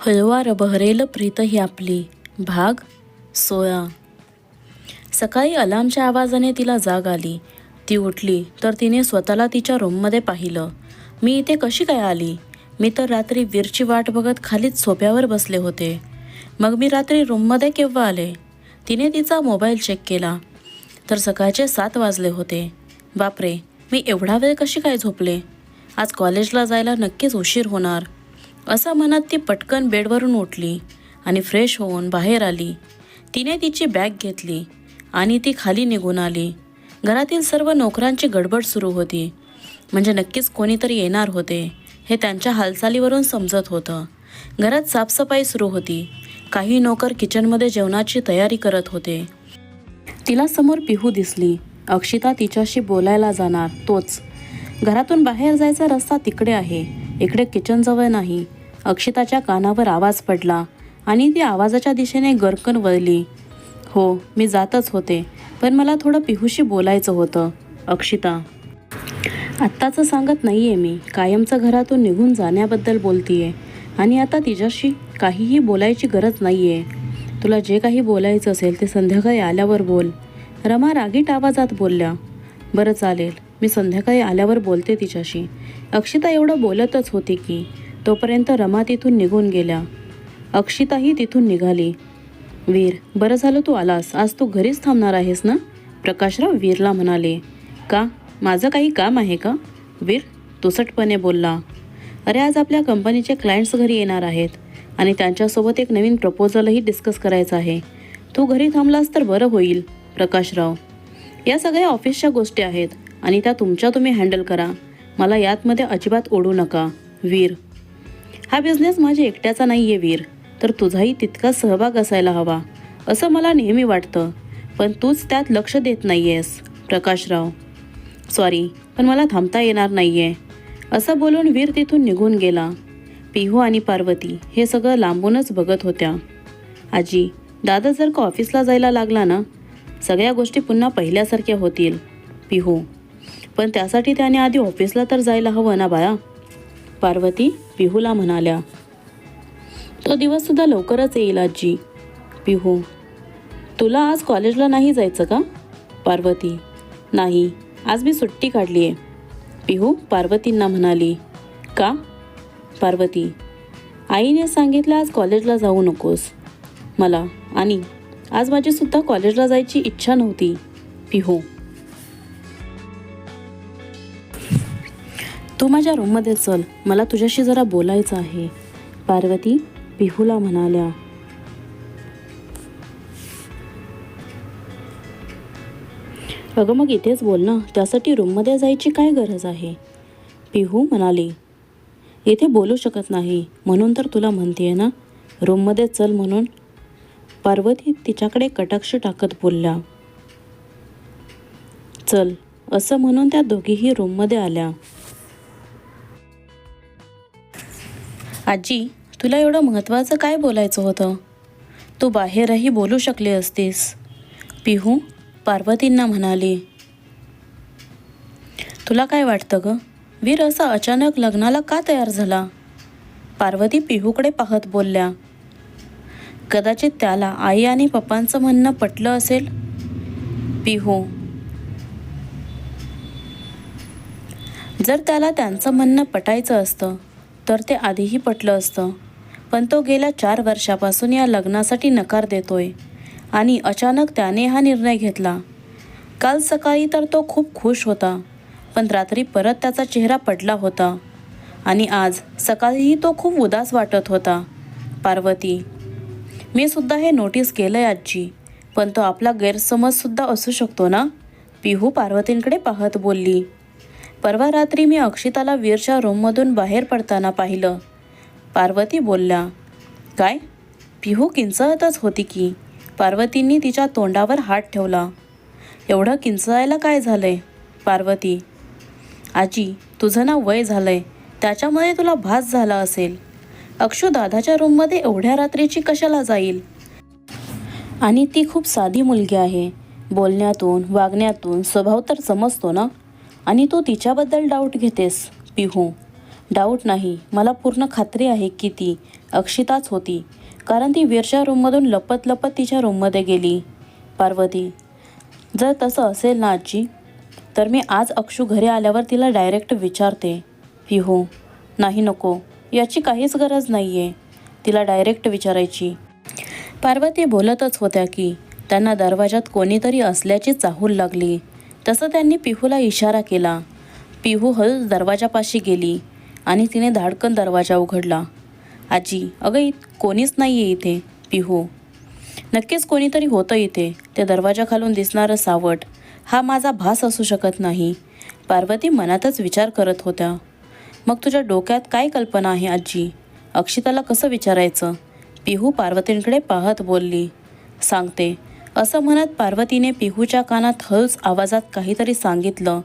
हळवार बहरेल प्रीत ही आपली. भाग सोळा. सकाळी अलार्मच्या आवाजाने तिला जाग आली. ती उठली तर तिने स्वतःला तिच्या रूममध्ये पाहिलं. मी इथे कशी काय आली? मी तर रात्री वीरची वाट बघत खालीच सोप्यावर बसले होते. मग मी रात्री रूममध्ये केव्हा आले? तिने तिचा मोबाईल चेक केला. तर सकाळचे सात वाजले होते. बापरे मी एवढा वेळ कशी काय झोपले? आज कॉलेजला जायला नक्कीच उशीर होणार. असं म्हणत ती पटकन बेडवरून उठली आणि फ्रेश होऊन बाहेर आली. तिने तिची बॅग घेतली आणि ती खाली निघून आली. घरातील सर्व नोकरांची गडबड सुरू होती. म्हणजे नक्कीच कोणीतरी येणार होते हे त्यांच्या हालचालीवरून समजत होतं. घरात साफसफाई सुरू होती. काही नोकर किचनमध्ये जेवणाची तयारी करत होते. तिला समोर पिहू दिसली. अक्षिता तिच्याशी बोलायला जाणार तोच. घरातून बाहेर जायचा रस्ता तिकडे आहे. इकडे किचनजवळ नाही. अक्षिताच्या कानावर आवाज पडला आणि ती आवाजाच्या दिशेने गरकन वळली. हो मी जातच होते पण मला थोडं पिहूशी बोलायचं होतं अक्षिता. आत्ताचं सांगत नाही आहे मी. कायमचं घरातून निघून जाण्याबद्दल बोलतीये. आणि आता तिच्याशी काहीही बोलायची गरज नाही आहे तुला जे काही बोलायचं असेल ते संध्याकाळी आल्यावर बोल. रमा रागीट आवाजात बोलल्या. बरं चालेल मी संध्याकाळी आल्यावर बोलते तिच्याशी. अक्षिता एवढं बोलतच होती की तोपर्यंत रमा तिथून निघून गेल्या. अक्षिताही तिथून निघाली. वीर बरं झालं तू आलास. आज तू घरीच थांबणार आहेस ना? प्रकाशराव वीरला म्हणाले. का? माझं काही काम आहे का? वीर तुसटपणे बोलला. अरे आज आपल्या कंपनीचे क्लायंट्स घरी येणार आहेत आणि त्यांच्यासोबत एक नवीन प्रपोजलही डिस्कस करायचं आहे. तू घरी थांबलास तर बरं होईल प्रकाशराव. या सगळ्या ऑफिसच्या गोष्टी आहेत आणि त्या तुमच्या तुम्ही हँडल करा. मला यातमध्ये अजिबात ओढू नका. वीर हा बिझनेस माझ्या एकट्याचा नाही आहे वीर. तर तुझाही तितका सहभाग असायला हवा असं मला नेहमी वाटतं. पण तूच त्यात लक्ष देत नाही आहेस प्रकाशराव. सॉरी पण मला थांबता येणार नाही आहे असं बोलून वीर तिथून निघून गेला. पिहू आणि पार्वती हे सगळं लांबूनच बघत होत्या. आजी दादा जर का ऑफिसला जायला लागला ना? सगळ्या गोष्टी पुन्हा पहिल्यासारख्या होतील पिहू. पण त्यासाठी त्याने आधी ऑफिसला तर जायला हवं ना बाळा? पार्वती पिहूला म्हणाल्या तो दिवससुद्धा लवकरच येईल आजी. पिहू तुला आज कॉलेजला नाही जायचं का? पार्वती नाही आज मी सुट्टी काढली आहे पिहू पार्वतींना म्हणाली का? पार्वती आईने सांगितलं आज कॉलेजला जाऊ नकोस. मला आणि आज माझीसुद्धा कॉलेजला जायची इच्छा नव्हती. पिहू तू माझ्या रूममध्ये चल. मला तुझ्याशी जरा बोलायचं आहे. पार्वती पिहूला म्हणाल्या. अगं मग इथेच बोल ना. त्यासाठी रूममध्ये जायची काय गरज आहे? पिहू म्हणाली. इथे बोलू शकत नाही. म्हणून तर तुला म्हणते ना? रूममध्ये चल म्हणून. पार्वती तिच्याकडे कटाक्ष टाकत बोलल्या. चल. असं म्हणून त्या दोघीही रूममध्ये आल्या. आजी तुला एवढं महत्त्वाचं काय बोलायचं होतं? तू बाहेरही बोलू शकली असतीस. पिहू पार्वतींना म्हणाली. तुला काय वाटतं ग? वीर असा अचानक लग्नाला का तयार झाला? पार्वती पिहूकडे पाहत बोलल्या. कदाचित त्याला आई आणि पप्पांचं म्हणणं पटलं असेल? पिहू. जर त्याला त्यांचं म्हणणं पटायचं असतं तर ते आधीही पटलं असतं. पण तो गेल्या चार वर्षापासून या लग्नासाठी नकार देतोय. आणि अचानक त्याने हा निर्णय घेतला. काल सकाळी तर तो खूप खुश होता पण रात्री परत त्याचा चेहरा पडला होता. आणि आज सकाळीही तो खूप उदास वाटत होता. पार्वती मी सुद्धा हे नोटीस केलं आहे आजी पण तो आपला गैरसमजसुद्धा असू शकतो ना? पिहू पार्वतींकडे पाहत बोलली. परवा रात्री मी अक्षिताला वीरच्या रूममधून बाहेर पडताना पाहिलं. पार्वती बोलल्या काय? पिहू किंचळतच होती की? पार्वतींनी तिच्या तोंडावर हात ठेवला. एवढं किंचळायला काय झालंय? पार्वती आजी तुझं ना वय झालंय. त्याच्यामुळे तुला भास झाला असेल. अक्षू दादाच्या रूममध्ये एवढ्या रात्रीची कशाला जाईल? आणि ती खूप साधी मुलगी आहे. बोलण्यातून वागण्यातून स्वभाव तर समजतो ना? आणि तू तिच्याबद्दल डाऊट घेतेस पिहू. डाऊट नाही मला पूर्ण खात्री आहे की ती अक्षिताच होती कारण ती वीरच्या रूममधून लपत लपत तिच्या रूममध्ये गेली. पार्वती जर तसं असेल ना आजी तर मी आज अक्षू घरी आल्यावर तिला डायरेक्ट विचारते. पिहू नाही नको याची काहीच गरज नाही आहे तिला डायरेक्ट विचारायची. पार्वती बोलतच होत्या की त्यांना दरवाजात कोणीतरी असल्याची चाहूल लागली. तसं त्यांनी पिहूला इशारा केला. पिहू हळूच दरवाजापाशी गेली आणि तिने धाडकन दरवाजा उघडला. आजी अगं इत कोणीच नाही आहे इथे पिहू. नक्कीच कोणीतरी होतं इथे त्या दरवाजाखालून दिसणारं सावट. हा माझा भास असू शकत नाही. पार्वती मनातच विचार करत होत्या. मग तुझ्या डोक्यात काय कल्पना आहे आजी? अक्षिताला कसं विचारायचं? पिहू पार्वतींकडे पाहत बोलली सांगते. असं म्हणत पार्वतीने पिहूच्या कानात हळूच आवाजात काहीतरी सांगितलं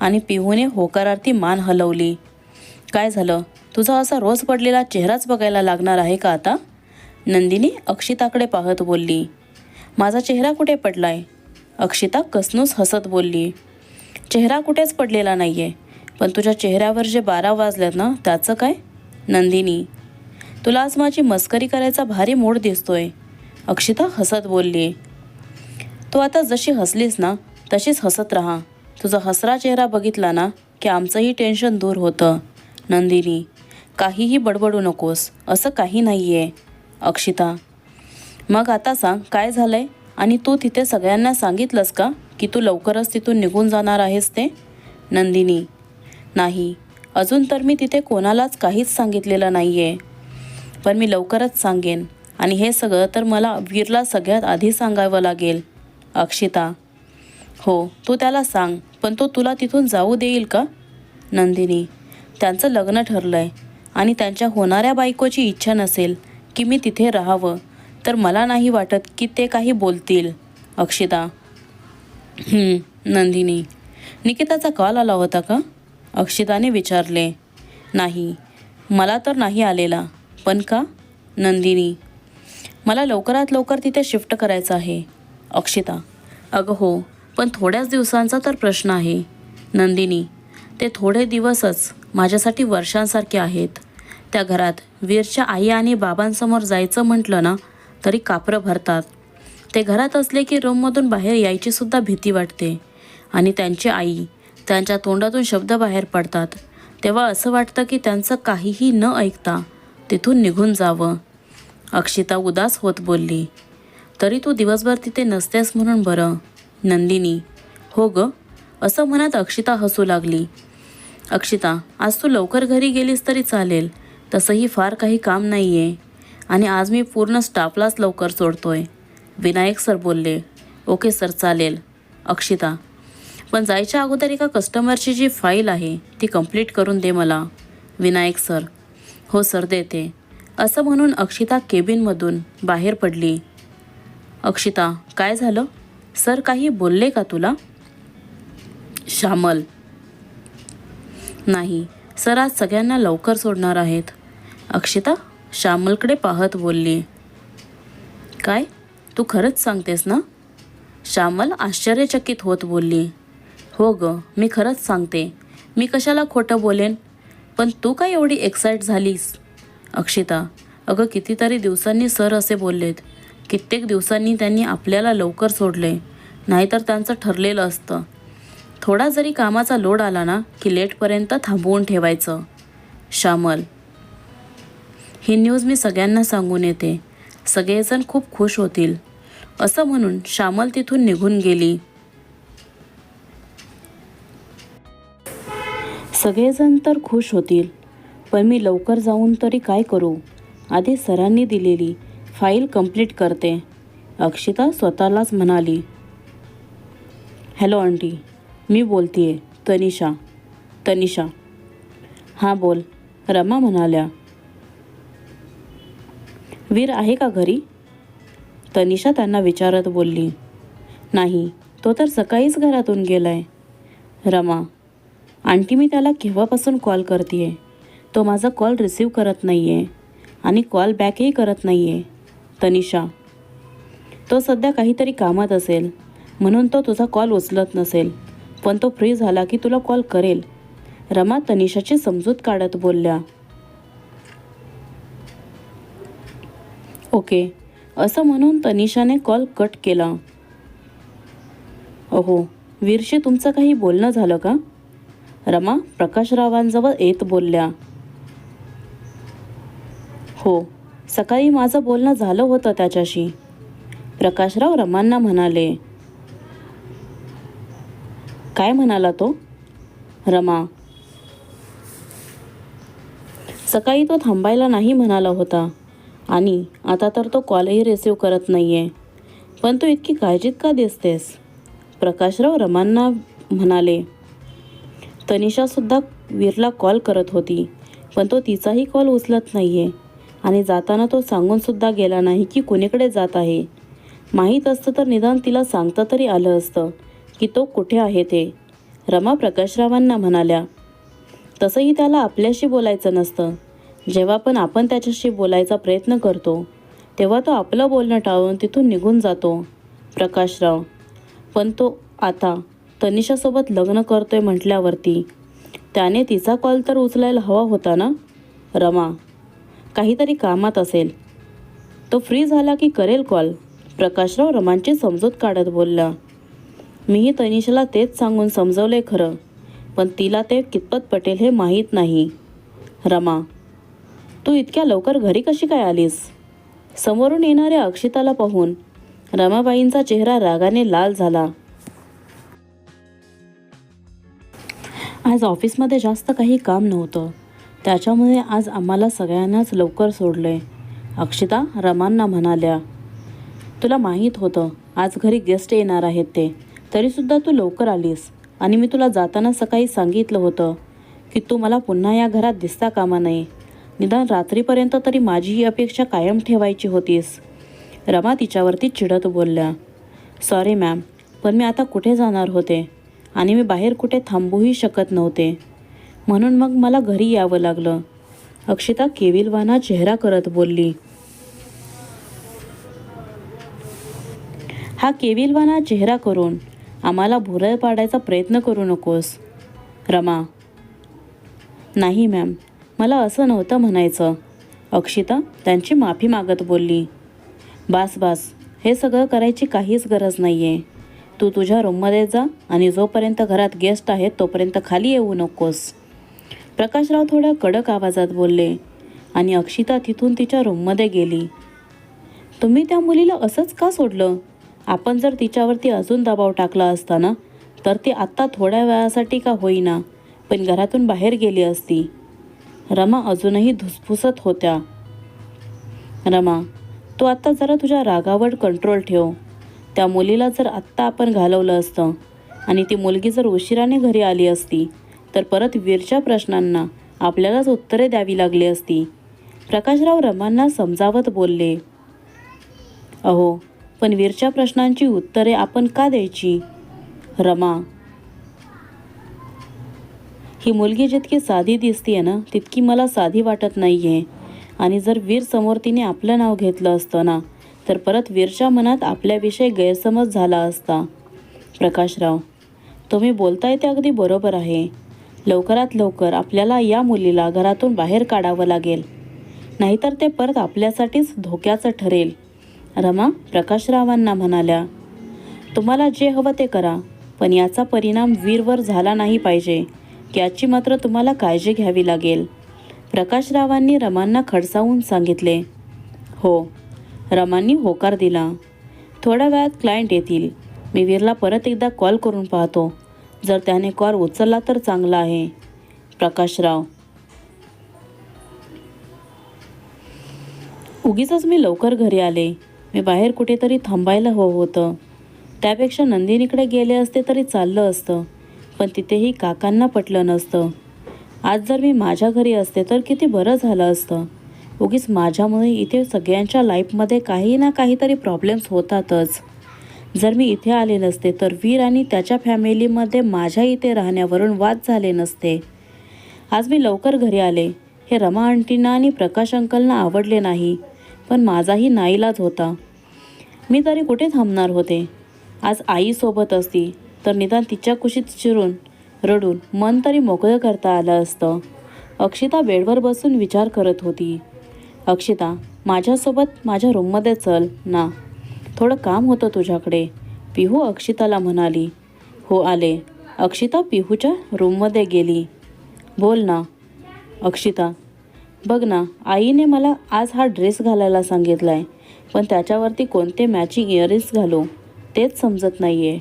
आणि पिहूने होकारार्थी मान हलवली. काय झालं? तुझा असा रोज पडलेला चेहराच बघायला लागणार आहे का आता? नंदिनी अक्षिताकडे पाहत बोलली. माझा चेहरा कुठे पडलाय? अक्षिता कसनूस हसत बोलली. चेहरा कुठेच पडलेला नाही आहे पण तुझ्या चेहऱ्यावर जे बारा वाजल्यात ना त्याचं काय? नंदिनी. तुला आज माझी मस्करी करायचा भारी मूड दिसतोय. अक्षिता हसत बोलली. तू आता जशी हसलीस ना तशीच हसत राहा. तुझा हसरा चेहरा बघितला ना की आमचंही टेन्शन दूर होतं. नंदिनी काहीही बडबडू नकोस असं काही नाही आहे अक्षिता मग आता सांग काय झालं आहे आणि तू तिथे सगळ्यांना सांगितलंस का की तू लवकरच तिथून निघून जाणार आहेस ते? नंदिनी नाही. अजून तर मी तिथे कोणालाच काहीच सांगितलेलं नाही आहे पण मी लवकरच सांगेन. आणि हे सगळं तर मला वीरला सगळ्यात आधी सांगावं लागेल. अक्षिता. हो तू त्याला सांग पण तो तुला तिथून जाऊ देईल का? नंदिनी त्यांचं लग्न ठरलं आहे आणि त्यांच्या होणाऱ्या बायकोची इच्छा नसेल की मी तिथे राहावं तर मला नाही वाटत की ते काही बोलतील. अक्षिता. नंदिनी निकिताचा कॉल आला होता का? अक्षिताने विचारले. नाही मला तर नाही आलेला पण का? नंदिनी मला लवकरात लवकर तिथे शिफ्ट करायचं आहे. अक्षिता अगं हो पण थोड्याच दिवसांचा तर प्रश्न आहे. नंदिनी ते थोडे दिवसच माझ्यासाठी वर्षांसारखे आहेत. त्या घरात वीरच्या आई आणि बाबांसमोर जायचं म्हटलं ना तरी कापरं भरतात. ते घरात असले की रूममधून बाहेर यायचीसुद्धा भीती वाटते. आणि त्यांची आई त्यांच्या तोंडातून शब्द बाहेर पडतात. तेव्हा असं वाटतं की त्यांचं काहीही न ऐकता तिथून निघून जावं. अक्षिता उदास होत बोलली तरी तू दिवसभर तिथे नसतेस म्हणून बरं. नंदिनी हो ग असं म्हणत अक्षिता हसू लागली. अक्षिता आज तू लवकर घरी गेलीस तरी चालेल. तसंही फार काही काम नाही आहे आणि आज मी पूर्ण स्टाफलाच लवकर सोडतोय. विनायक सर बोलले ओके सर चालेल. अक्षिता पण जायच्या अगोदर एका कस्टमरची जी फाईल आहे ती कंप्लीट करून दे मला. विनायक सर हो सर देते. असं म्हणून अक्षिता केबिनमधून बाहेर पडली. अक्षिता काय झालं? सर काही बोलले का तुला? श्यामल. नाही सर आज सगळ्यांना लवकर सोडणार आहेत. अक्षिता श्यामलकडे पाहत बोलली. काय? तू खरंच सांगतेस ना? श्यामल आश्चर्यचकित होत बोलली. हो ग मी खरंच सांगते. मी कशाला खोटं बोलेन? पण तू काय एवढी एक्साईट झालीस? अक्षिता अगं कितीतरी दिवसांनी सर असे बोललेत. कित्येक दिवसांनी त्यांनी आपल्याला लवकर सोडले. नाहीतर त्यांचं ठरलेलं असतं. थोडा जरी कामाचा लोड आला ना की लेटपर्यंत थांबवून ठेवायचं. श्यामल. ही न्यूज मी सगळ्यांना सांगून येते. सगळेजण खूप खुश होतील. असं म्हणून श्यामल तिथून निघून गेली. सगळेजण तर खुश होतील पण मी लवकर जाऊन तरी काय करू? आधी सरांनी दिलेली फाईल कंप्लीट करते. अक्षिता स्वतःलाच म्हणाली हॅलो आंटी. मी बोलतीये. तनिषा. तनिषा. हां बोल. रमा म्हणाल्या वीर आहे का घरी? तनिषा त्यांना विचारत बोलली नाही. तो तर सकाळीच घरातून गेलाय. रमा आंटी मी त्याला केव्हापासून कॉल करते तो माझा कॉल रिसीव करत नाही आहे आणि कॉल बॅकही करत नाही आहे तनिषा तो सध्या काहीतरी कामात असेल. म्हणून तो तुझा कॉल उचलत नसेल. पण तो फ्री झाला की तुला कॉल करेल. रमा तनिषाची समजूत काढत बोलल्या. ओके. असं म्हणून तनिषाने कॉल कट केला. अहो वीरशी तुमचं काही बोलणं झालं का? रमा प्रकाशरावांजवळ येत बोलल्या. हो. सकाळी माझं बोलणं झालं होतं त्याच्याशी. प्रकाशराव रमांना म्हणाले काय म्हणाला तो? रमा सकाळी तो थांबायला नाही म्हणाला होता आणि आता तर तो कॉलही रिसिव्ह करत नाही आहे पण तू इतकी काळजीत का दिसतेस? प्रकाशराव रमांना म्हणाले तनिषासुद्धा वीरला कॉल करत होती पण तो तिचाही कॉल उचलत नाही आहे आणि जाताना तो सांगूनसुद्धा गेला नाही की कुणीकडे जात आहे. माहीत असतं तर निदान तिला सांगता तरी आलं असतं की तो कुठे आहे ते. रमा प्रकाशरावांना म्हणाल्या तसंही त्याला आपल्याशी बोलायचं नसतं. जेव्हा पण आपण त्याच्याशी बोलायचा प्रयत्न करतो तेव्हा तो आपलं बोलणं टाळून तिथून निघून जातो. प्रकाशराव पण तो आता तनिषासोबत लग्न करतोय म्हटल्यावरती त्याने तिचा कॉल तर उचलायला हवा होता ना? रमा काहीतरी कामात असेल. तो फ्री झाला की करेल कॉल प्रकाशराव रमांची समजूत काढत बोलला. मीही तनिषाला तेच सांगून समजवले खरं पण तिला ते कितपत पटेल हे माहीत नाही. रमा तू इतक्या लवकर घरी कशी काय आलीस? समोरून येणाऱ्या अक्षिताला पाहून रमाबाईंचा चेहरा रागाने लाल झाला. आज ऑफिसमध्ये जास्त काही काम नव्हतं. त्याच्यामुळे आज आम्हाला सगळ्यांनाच लवकर सोडले अक्षिता रमांना म्हणाल्या तुला माहीत होतं आज घरी गेस्ट येणार आहेत ते. तरीसुद्धा तू लवकर आलीस. आणि मी तुला जाताना सकाळी सांगितलं होतं की तू मला पुन्हा या घरात दिसता कामा नये. निदान रात्रीपर्यंत तरी माझी ही अपेक्षा कायम ठेवायची होतीस. रमा तिच्यावरती चिडत बोलल्या सॉरी मॅम पण मी आता कुठे जाणार होते? आणि मी बाहेर कुठे थांबूही शकत नव्हते. म्हणून मग मला घरी यावं लागलं. अक्षिता केविलवाना चेहरा करत बोलली. हा केविलवाना चेहरा करून आम्हाला भुरळ पाडायचा प्रयत्न करू नकोस. रमा. नाही मॅम. मला असं नव्हतं म्हणायचं. अक्षिता त्यांची माफी मागत बोलली. बास बास. हे सगळं करायची काहीच गरज नाही आहे तू तुझ्या रूममध्ये जा आणि जोपर्यंत घरात गेस्ट आहेत तोपर्यंत खाली येऊ नकोस. प्रकाशराव थोड्या कडक आवाजात बोलले आणि अक्षिता तिथून तिच्या रूममध्ये गेली. तुम्ही त्या मुलीला असंच का सोडलं? आपण जर तिच्यावरती अजून दबाव टाकला असता ना तर ती आत्ता थोड्या वेळासाठी का होईना पण घरातून बाहेर गेली असती. रमा अजूनही धुसफुसत होत्या. रमा तू आत्ता जरा तुझ्या रागावर कंट्रोल ठेव. त्या मुलीला जर आत्ता आपण घालवलं असतं आणि ती मुलगी जर उशिराने घरी आली असती तर परत वीरच्या प्रश्नांना आपल्यालाच उत्तरे द्यावी लागली असती. प्रकाशराव रमांना समजावत बोलले अहो पण वीरच्या प्रश्नांची उत्तरे आपण का द्यायची? रमा ही मुलगी जितकी साधी दिसतीये ना तितकी मला साधी वाटत नाही आहे आणि जर वीर समोर तिने आपलं नाव घेतलं असतं ना तर परत वीरच्या मनात आपल्याविषयी गैरसमज झाला असता. प्रकाशराव तुम्ही बोलताय ते अगदी बरोबर आहे. लवकरात लवकर आपल्याला या मुलीला घरातून बाहेर काढावं लागेल. नाहीतर ते परत आपल्यासाठीच धोक्याचं ठरेल. रमा प्रकाशरावांना म्हणाल्या तुम्हाला जे हवं ते करा पण याचा परिणाम वीरवर झाला नाही पाहिजे. याची मात्र तुम्हाला काळजी घ्यावी लागेल. प्रकाशरावांनी रमांना खडसावून सांगितले हो. रमांनी होकार दिला थोड्या वेळात क्लायंट येतील. मी वीरला परत एकदा कॉल करून पाहतो. जर त्याने कॉल उचलला तर चांगला आहे. प्रकाशराव. उगीच मी लवकर घरी आले. मी बाहेर कुठेतरी थांबायला हवं होतं. त्यापेक्षा नंदिनीकडे गेले असते तरी चाललं असतं. पण तिथेही काकांना पटलं नसतं. आज जर मी माझ्या घरी असते तर किती बरं झालं असतं. उगीच माझ्यामुळे इथे सगळ्यांच्या लाईफमध्ये काही ना काहीतरी प्रॉब्लेम्स होतातच. जर मी इथे आले नसते तर वीर आणि त्याच्या फॅमिलीमध्ये माझ्या इथे राहण्यावरून वाद झाले नसते. आज मी लवकर घरी आले. हे रमा आंटींना आणि प्रकाश अंकलना आवडले नाही पण माझाही नाईलाज होता. मी तरी कुठे थांबणार होते? आज आईसोबत असती तर निदान तिच्या कुशीत शिरून रडून मन तरी मोकळं करता आलं असतं. अक्षिता बेडवर बसून विचार करत होती. अक्षिता माझ्यासोबत माझ्या रूममध्ये चल ना. थोडं काम होतं तुझ्याकडे. पिहू अक्षिताला म्हणाली. हो आले. अक्षिता पिहूच्या रूममध्ये गेली. बोल ना. अक्षिता बघ ना आईने मला आज हा ड्रेस घालायला सांगितला आहे पण त्याच्यावरती कोणते मॅचिंग इयरिंग्स घालू? तेच समजत नाही आहे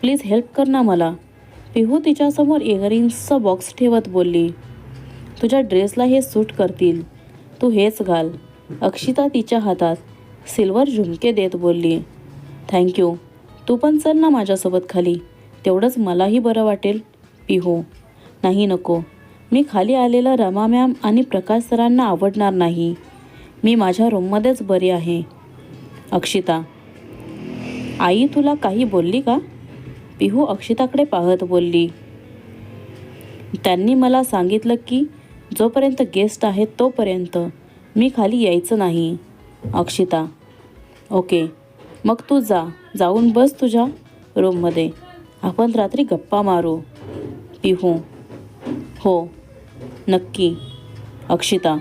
प्लीज हेल्प कर ना मला. पिहू तिच्यासमोर इयरिंग्सचा बॉक्स ठेवत बोलली. तुझ्या ड्रेसला हे सूट करतील. तू हेच घाल. अक्षिता तिच्या हातात सिल्वर झुमके देत बोलली थँक्यू तू पण चल ना माझ्यासोबत खाली. तेवढंच मलाही बरं वाटेल. पिहू. नाही नको. मी खाली आलेला रमा मॅम आणि प्रकाश सरांना आवडणार नाही. मी माझ्या रूममध्येच बरी आहे. अक्षिता. आई तुला काही बोलली का? पिहू अक्षिताकडे पाहत बोलली. त्यांनी मला सांगितलं की जोपर्यंत गेस्ट आहेत तोपर्यंत मी खाली यायचं नाही. अक्षिता. ओके. मग तू जा. जाऊन बस तुझ्या रूममध्ये. आपण रात्री गप्पा मारू. पिहू. हो. नक्की. अक्षिता.